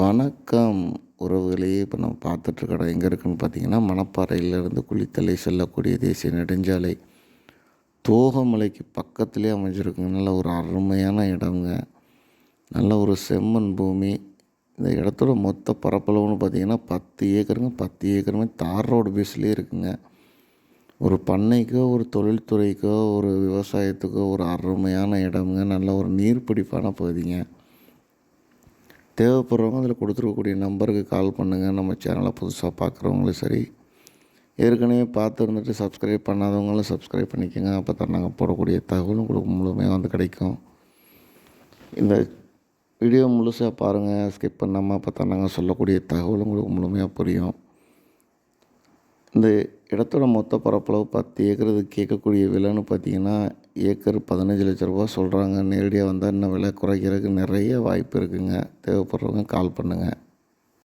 வணக்கம் உறவுகளே இப்போ நம்ம பார்த்துட்ருக்கடன் எங்கே இருக்குன்னு பார்த்தீங்கன்னா மணப்பாறையிலேருந்து குளித்தலை செல்லக்கூடிய தேசிய நெடுஞ்சாலை. தோகமலைக்கு பக்கத்துலேயே அமைஞ்சிருக்குங்க நல்ல ஒரு அருமையான இடங்க. நல்ல ஒரு செம்மண் பூமி. இந்த இடத்தோட மொத்த பரப்பளவுன்னு பார்த்தீங்கன்னா பத்து ஏக்கருங்க. பத்து ஏக்கருமே தார் ரோடு பேஸ்லேயே இருக்குங்க. ஒரு பண்ணைக்கோ ஒரு தொழில்துறைக்கோ ஒரு விவசாயத்துக்கோ ஒரு அருமையான இடம்ங்க நல்ல ஒரு நீர்பிடிப்பான பகுதிங்க. தேவைப்படுறவங்க அதில் கொடுத்துருக்கக்கூடிய நம்பருக்கு கால் பண்ணுங்கள் நம்ம சேனலை புதுசாக பார்க்குறவங்களும் சரி. ஏற்கனவே பார்த்து இருந்துட்டு சப்ஸ்கிரைப் பண்ணாதவங்களும் சப்ஸ்கிரைப் பண்ணிக்கோங்க. அப்போ தான் நாங்கள் போடக்கூடிய தகவலும் உங்களுக்கு முழுமையாக வந்து கிடைக்கும். இந்த வீடியோ முழுசாக பாருங்கள் ஸ்கிப் பண்ணாமல் அப்போ தான் நாங்கள் சொல்லக்கூடிய தகவலும் உங்களுக்கு முழுமையாக புரியும். இந்த இடத்தோட மொத்த பரப்பளவு பத்து ஏக்கருக்கு இது கேட்கக்கூடிய விலைன்னு பார்த்தீங்கன்னா ஏக்கர் பதினஞ்சு லட்ச ரூபா சொல்கிறாங்க நேரடியாக வந்தால் இன்னும் விலை குறைக்கிறதுக்கு நிறைய வாய்ப்பு இருக்குதுங்க தேவைப்படுறவங்க கால் பண்ணுங்கள்